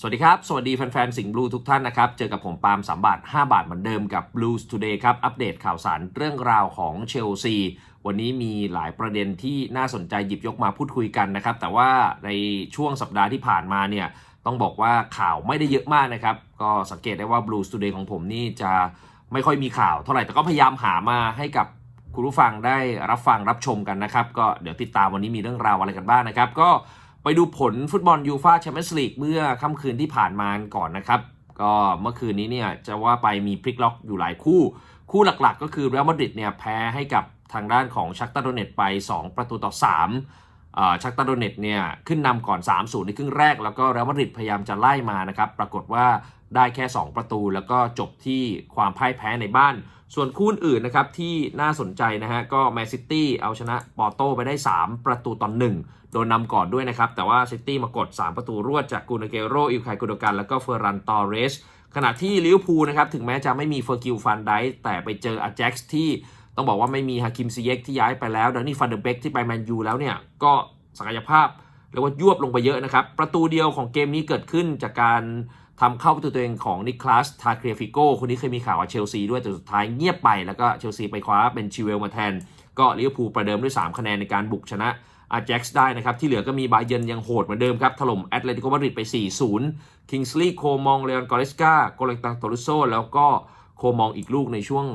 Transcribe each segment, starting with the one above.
สวัสดีครับ สวัสดีแฟนๆ สิงห์บลูทุกท่านนะครับ เจอกับผมปาล์ม3บาท 5 บาทเหมือนเดิมกับ Blues Today ครับ อัปเดตข่าวสารเรื่องราวของเชลซี วันนี้มีหลายประเด็นที่น่าสนใจหยิบยกมาพูดคุยกันนะครับ แต่ว่าในช่วงสัปดาห์ที่ผ่านมาเนี่ย ต้องบอกว่าข่าวไม่ได้เยอะมากนะครับ ก็สังเกตได้ว่า Blues Today ของผมนี่จะไม่ค่อยมีข่าวเท่าไหร่ แต่ก็พยายามหามาให้กับคุณผู้ฟังได้รับฟังรับชมกันนะครับ ก็เดี๋ยวติดตามวันนี้มีเรื่องราวอะไรกันบ้างนะครับ ก็ ไปดูผลฟุตบอลยูฟาแชมเปี้ยนส์ลีกเมื่อค่ำคืนที่ผ่านมาก่อนนะครับ ก็เมื่อคืนนี้เนี่ยจะว่าไปมีพลิกล็อกอยู่หลายคู่ คู่หลักๆ ก็คือเรอัลมาดริดเนี่ยแพ้ให้กับทางด้านของชักตาโดเนตไป 2 ประตูต่อ3อ่าชักตาโดเนตเนี่ยขึ้นนำก่อน 3-0 ในครึ่งแรก แล้วก็เรอัลมาดริดพยายามจะไล่มานะครับ ปรากฏว่า ได้แค่ 2 ประตู แล้วก็จบที่ความพ่ายแพ้ในบ้าน ส่วนคู่อื่นนะครับที่น่าสนใจนะฮะก็แมนซิตี้เอาชนะปอร์โตไปได้ 3 ประตูต่อ1โดนนำก่อนด้วยนะครับ แต่ว่าซิตี้มากด 3 ประตูรวดจากกูนาเกโรอิลคายกุโดกันแล้วก็เฟอร์รันตอเรสขณะที่ลิเวอร์พูลนะครับถึงแม้จะไม่มีเฟอร์กิลฟันไดแต่ไปเจออาแจ็กซ์ที่ต้องบอกว่าไม่มีฮาคิมซิเยกที่ย้ายไปแล้วดานี่ฟันเดอร์เบกที่ไปแมนยูแล้วเนี่ยก็ศักยภาพเรียกว่ายวบลงไปเยอะนะครับ ประตูเดียวของเกมนี้เกิดขึ้นจากการ ทำเข้าประตูตัวเองของนิคลัสทาเครฟิโกคนนี้เคยมีข่าวว่าเชลซีด้วยแต่สุดท้ายเงียบไป แล้วก็เชลซีไปคว้าเป็นชิเวลมาแทน ก็ลิเวอร์พูลประเดิมด้วย 3 คะแนนในการบุกชนะอาแจ็กซ์ได้นะครับ ที่เหลือก็มีบาเยนยังโหดเหมือนเดิมครับ ถล่มแอตเลติโกมาดริดไป 4-0 คิงส์ลีย์โคมองเลออนกอริสกาโกเลตังโตรุโซแล้วก็โคมองอีกลูกในช่วง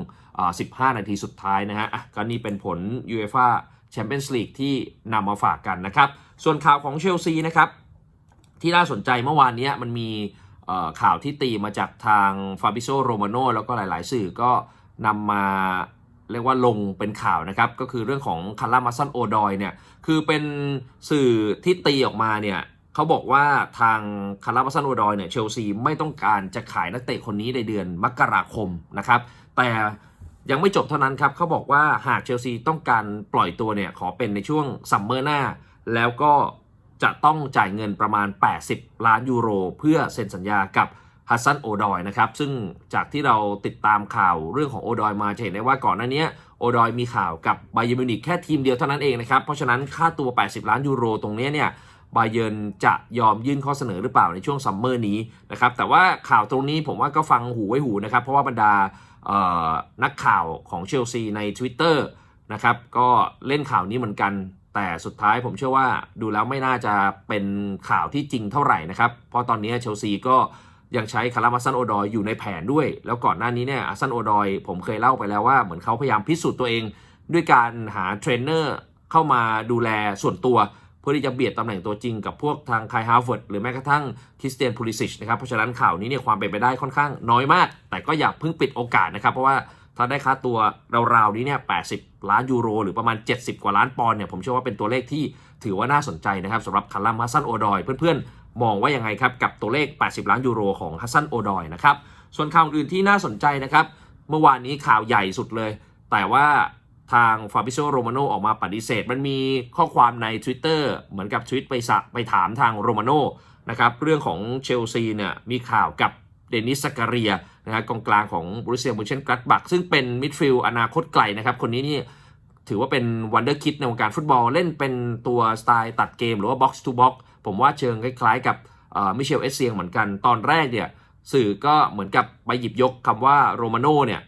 15 นาทีสุดท้ายนะฮะก็นี่เป็นผลยูเอฟ่าแชมเปี้ยนส์ลีกที่นำมาฝากกันนะครับ ส่วนข่าวของเชลซีนะครับที่น่าสนใจเมื่อวานนี้มันมี ข่าวที่ตีมาจากทางฟาบิโซโรมาโนแล้วก็หลาย ๆ สื่อก็นำมาเรียกว่าลงเป็นข่าวนะครับ ก็คือเรื่องของคารามาซันโอดอยเนี่ย คือเป็นสื่อที่ตีออกมาเนี่ยเขาบอกว่าทางคารามาซันโอดอยเนี่ยเชลซีไม่ต้องการจะขายนักเตะคนนี้ในเดือนมกราคมนะครับ แต่ยังไม่จบเท่านั้นครับเขาบอกว่าหากเชลซีต้องการปล่อยตัวเนี่ยขอเป็นในช่วงซัมเมอร์หน้า แล้วก็ จะต้องจ่ายเงินประมาณ 80 ล้านยูโร เพื่อเซ็นสัญญากับฮัสซันโอดอยนะครับ ซึ่งจากที่เราติดตามข่าวเรื่องของโอดอยมาจะเห็นได้ว่าก่อนหน้านี้โอดอยมีข่าวกับไบเยอร์มิวนิกแค่ทีมเดียวเท่านั้นเองนะครับ เพราะฉะนั้นค่าตัว 80 ล้านยูโรตรงนี้เนี่ยไบเยร์นจะยอมยื่นข้อเสนอหรือเปล่าในช่วงซัมเมอร์นี้นะครับแต่ว่าข่าวตรงนี้ผมว่าก็ฟังหูไว้หูนะครับ เพราะว่าบรรดาเอ่อนักข่าวของเชลซีใน Twitter นะครับก็เล่นข่าวนี้เหมือนกัน แต่สุดท้ายผมเชื่อว่าดูแล้วไม่น่าจะเป็นข่าวที่จริงเท่าไหร่นะครับ เพราะตอนนี้เชลซีก็ยังใช้คารามาซันโอดอยอยู่ในแผนด้วย แล้วก่อนหน้านี้เนี่ยอาซันโอดอยผมเคยเล่าไปแล้วว่าเหมือนเขาพยายามพิสูจน์ตัวเอง ด้วยการหาเทรนเนอร์เข้ามาดูแลส่วนตัว เพื่อที่จะเบียดตำแหน่งตัวจริงกับพวกทางไคฮาวเวิร์ดหรือแม้กระทั่งคริสเตียนพูลิสิชนะครับเพราะฉะนั้นข่าวนี้เนี่ยความเป็นไปได้ค่อนข้างน้อยมาก แต่ก็อย่าเพิ่งปิดโอกาสนะครับเพราะว่า ถ้าได้ค่าตัวราวๆนี้เนี่ย80 ล้านยูโร หรือประมาณ 70 กว่าล้านปอนด์เนี่ยผมเชื่อว่าเป็นตัวเลขที่ถือว่าน่าสนใจนะครับสำหรับคาร์ลัมฮัสซันโอดอย เพื่อนๆ มองว่ายังไงครับ กับตัวเลข 80 ล้านยูโรของฮัสซันโอดอยนะครับส่วนข่าวอื่นที่น่าสนใจนะครับ เมื่อวานนี้ข่าวใหญ่สุดเลย แต่ว่าทางฟาบิโซโรมาโนออกมาปฏิเสธ มันมีข้อความใน Twitter เหมือนกับทวิตไปสะไปถามทางโรมาโนนะครับเรื่องของเชลซีเนี่ยมีข่าวกับ เดนิสซากาเรียนะฮะกองกลางของบรูเซียมูเชนกรัตบักซึ่งเป็นมิดฟิลด์อนาคตไกลนะครับ คนนี้นี่ถือว่าเป็นวันเดอร์คิดในวงการฟุตบอลเล่นเป็นตัวสไตล์ตัดเกมหรือว่าบ็อกซ์ทูบ็อกผมว่าเชิงคล้ายๆกับมิเชลเอสเซียงเหมือนกันตอนแรกเนี่ยสื่อก็เหมือนกับไปหยิบยกคำว่าโรมาโนเนี่ย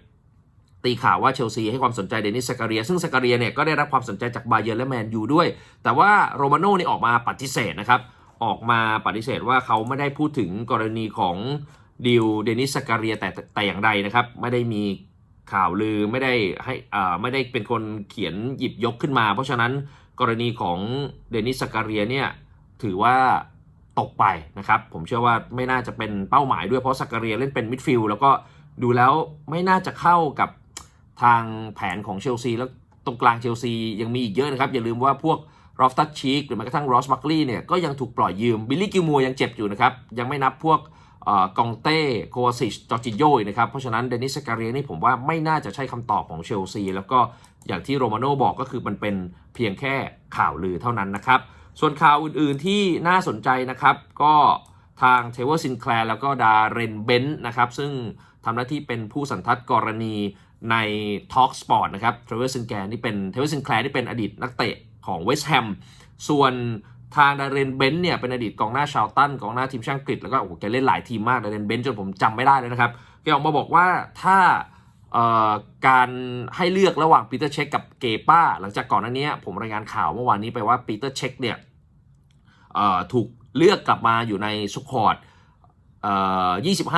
ตีข่าวว่าเชลซีให้ความสนใจเดนิสซากาเรีย ซึ่งซากาเรียเนี่ยก็ได้รับความสนใจจากบาเยอร์และแมนยูด้วย แต่ว่าโรมาโน่นี่ออกมาปฏิเสธนะครับ ออกมาปฏิเสธว่าเขาไม่ได้พูดถึงกรณีของ ดิวเดนิสกาเรียแต่แต่อย่างใดนะครับ ไม่ได้มีข่าวลือไม่ได้ให้อ่าไม่ได้เป็นคนเขียนหยิบยกขึ้นมา เพราะฉะนั้นกรณีของเดนิสซากาเรียเนี่ยถือว่าตกไปนะครับ ผมเชื่อว่าไม่น่าจะเป็นเป้าหมายด้วยเพราะซากาเรียเล่นเป็นมิดฟิลด์แล้วก็ดูแล้วไม่น่าจะเข้ากับทางแผนของเชลซีแล้วตรงกลางเชลซียังมีอีกเยอะนะครับ อย่าลืมว่าพวกรอฟตัชชีกหรือแม้กระทั่งรอสบัคลีย์เนี่ยก็ยังถูกปล่อยยืมบิลลี่กิลมัวยังเจ็บอยู่นะครับ ยังไม่นับพวก กองเต้โควาซิชจอร์จิโยนะครับ เพราะฉะนั้นเดนิสการเรียนี่ผมว่าไม่น่าจะใช่คำตอบของเชลซี แล้วก็อย่างที่โรมาโน่บอกก็คือมันเป็นเพียงแค่ข่าวลือเท่านั้นนะครับ ส่วนข่าวอื่นๆที่น่าสนใจนะครับ ก็ทางเทเวอร์ซินแคลร์แล้วก็ดาเรนเบนนะครับ ซึ่งทำหน้าที่เป็นผู้สันทัดกรณีใน Talk Sport นะครับเทเวอร์ซินแคลร์นี่เป็นเทเวอร์ซินแคลร์นี่เป็นอดีตนักเตะของเวสต์แฮมส่วน ทางดาเรนเบนซ์เนี่ยเป็นอดีตกองหน้าชาวตันกองหน้าทีมชาติอังกฤษแล้วก็โอ้โหแกเล่นหลายทีมมากดาเรนเบนซ์จนผมจำไม่ได้เลยนะครับแกออกมาบอกว่าถ้าการให้เลือกระหว่างปีเตอร์เช็คกับเกป้า หลังจากก่อนหน้านี้ผมรายงานข่าวเมื่อวานนี้ไปว่าปีเตอร์เช็คเนี่ยถูกเลือกกลับมาอยู่ในสคอตเอ่อ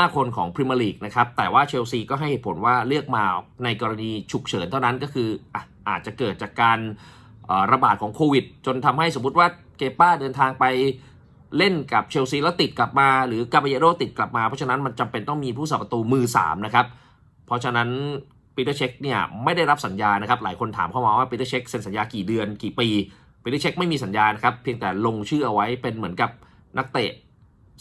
25 คนของพรีเมียร์ลีกนะครับ แต่ว่าเชลซีก็ให้เหตุผลว่าเลือกมาในกรณีฉุกเฉินเท่านั้นก็คือออาจจะเกิดจากการ ระบาดของโควิด จนทำให้สมมติว่าเกป้าเดินทางไปเล่นกับเชลซีแล้วติดกลับมา หรือกาเบเยโรติดกลับมา เพราะฉะนั้นมันจำเป็นต้องมีผู้สับประตูมือ 3 นะครับ เพราะฉะนั้นปีเตอร์เช็คเนี่ยไม่ได้รับสัญญานะครับ หลายคนถามเข้ามาว่าปีเตอร์เช็คเซ็นสัญญากี่เดือนกี่ปีปีเตอร์เช็คไม่มีสัญญานะครับ เพียงแต่ลงชื่อเอาไว้เป็นเหมือนกับนักเตะ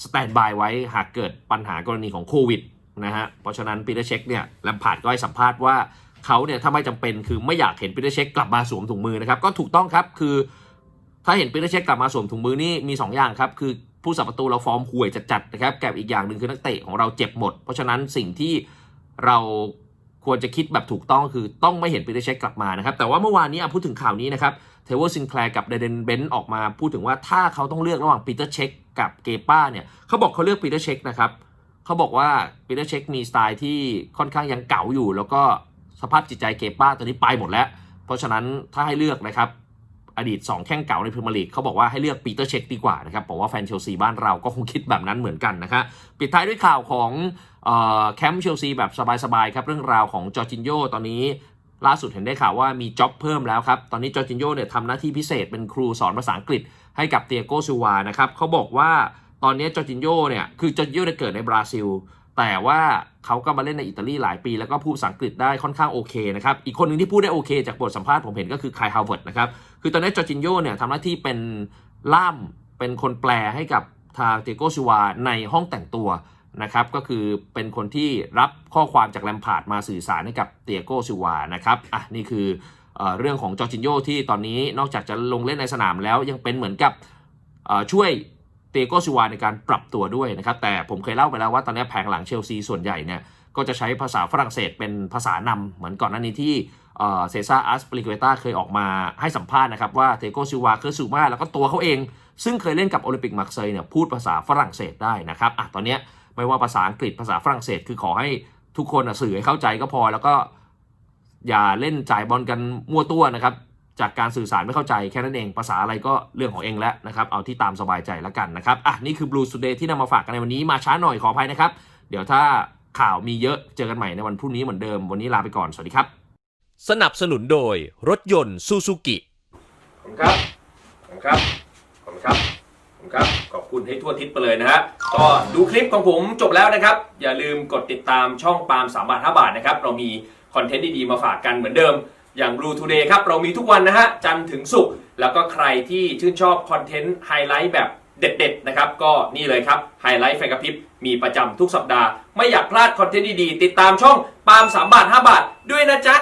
สแตนบายไว้หากเกิดปัญหากรณีของโควิดนะฮะเพราะฉะนั้นปีเตอร์เช็คเนี่ยแลมพาร์ดก็ให้สัมภาษณ์ว่า เขาเนี่ยถ้าไม่จำเป็นคือไม่อยากเห็นปีเตอร์เช็คกลับมาสวมถุงมือนะครับก็ถูกต้องครับคือ ถ้าเห็นปีเตอร์เช็คกลับมาสวมถุงมือนี่มี 2 อย่างครับคือผู้สับประตูเราฟอร์มห่วยจัดๆนะครับกับอีกอย่างหนึ่งคือนักเตะของเราเจ็บหมด เพราะฉะนั้นสิ่งที่เราควรจะคิดแบบถูกต้องคือต้องไม่เห็นปีเตอร์เช็คกลับมานะครับ แต่ว่าเมื่อวานนี้อะพูดถึงข่าวนี้นะครับเทเวอร์ซินแคลร์กับเดเดนเบนออกมาพูดถึงว่าถ้าเขาต้องเลือกระหว่างปีเตอร์เช็คกับเกป้าเนี่ยเขาบอกเขาเลือกปีเตอร์เช็คนะครับเขาบอกว่าปีเตอร์เช็คมีสไตล์ที่ค่อนข้างยังเก่าอยู่ แล้วก็ สภาพจิตใจเกป้าตอนนี้ไปหมดแล้ว เพราะฉะนั้นถ้าให้เลือกนะครับอดีต 2 แข้งเก่าในพรีเมียร์ลีกเขาบอกว่าให้เลือกปีเตอร์เช็คดีกว่านะครับผมว่าแฟนเชลซีบ้านเราก็คงคิดแบบนั้นเหมือนกันนะครับปิดท้ายด้วยข่าวของออแคมป์เชลซีแบบสบายๆครับเรื่องราวของจอร์จินโยตอนนี้ล่าสุดเห็นได้ข่าวว่ามีจ็อบเพิ่มแล้วครับ ตอนนี้จอร์จินโยเนี่ยทำหน้าที่พิเศษเป็นครูสอนภาษาอังกฤษให้กับเตียโกซูวานะครับเขาบอกว่าตอนนี้จอร์จินโยเนี่ยคือจอร์จินโยได้เกิดในบราซิล แต่ว่าเขาก็มาเล่นในอิตาลีหลายปี แล้วก็พูดภาษาอังกฤษได้ค่อนข้างโอเคนะครับ อีกคนหนึ่งที่พูดได้โอเค จากบทสัมภาษณ์ผมเห็นก็คือคายฮาวเวิร์ดนะครับ คือตอนนี้จอร์จินโยเนี่ยทำหน้าที่เป็นล่ามเป็นคนแปลให้กับทางเตโกซิวาในห้องแต่งตัวนะครับ ก็คือเป็นคนที่รับข้อความจากแลมพาร์ดมาสื่อสารให้กับเตียโกซิวานะครับ อะนี่คือเออเรื่องของจอร์จินโยที่ตอนนี้นอกจากจะลงเล่นในสนามแล้วยังเป็นเหมือนกับช่วย เตโกซิวาในการปรับตัวด้วยนะครับ แต่ผมเคยเล่าไปแล้วว่าตอนนี้แผงหลังเชลซีส่วนใหญ่เนี่ยก็จะใช้ภาษาฝรั่งเศสเป็นภาษานำเหมือนก่อนหน้านี้ที่เซซ่าอัสปริเกตาเคยออกมาให้สัมภาษณ์นะครับว่าเตโกซิวาเคอร์ซูมาแล้วก็ตัวเขาเอง ซึ่งเคยเล่นกับโอลิมปิกมาร์เซย์เนี่ยพูดภาษาฝรั่งเศสได้นะครับอะตอนนี้ไม่ว่าภาษาอังกฤษภาษาฝรั่งเศส คือขอให้ทุกคนอะสื่อให้เข้าใจก็พอแล้วก็อย่าเล่นจ่ายบอลกันมั่วตัวนะครับ จากการสื่อสารไม่เข้าใจแค่นั้นเอง ภาษาอะไรก็เรื่องของเองแล้วนะครับ เอาที่ตามสบายใจแล้วกันนะครับ อะ นี่คือ Blue Today ที่นำมาฝากกันในวันนี้มาช้าหน่อยขออภัยนะครับ เดี๋ยวถ้าข่าวมีเยอะเจอกันใหม่ในวันพรุ่งนี้เหมือนเดิม วันนี้ลาไปก่อน สวัสดีครับ สนับสนุนโดยรถยนต์ซูซูกิขอบคุณครับ ขอบคุณครับ ขอบคุณครับ ขอบคุณครับ ขอบคุณให้ทั่วทิศไปเลยนะฮะ ก็ดูคลิปของผมจบแล้วนะครับ อย่าลืมกดติดตามช่องปาล์ม3บาท5บาทนะครับ เรามีคอนเทนต์ดีๆมาฝากกันเหมือนเดิม อย่าง Blue Today ครับ เรามีทุกวันนะฮะ จันทร์ถึงศุกร์แล้วก็ใครที่ชื่นชอบคอนเทนต์ไฮไลท์แบบเด็ดๆนะครับ ก็นี่เลยครับ ไฮไลท์ไฟกระพริบ มีประจำทุกสัปดาห์ ไม่อยากพลาดคอนเทนต์ดีๆ ติดตามช่องปาล์ม3บาท 5 บาท ด้วยนะจ๊ะ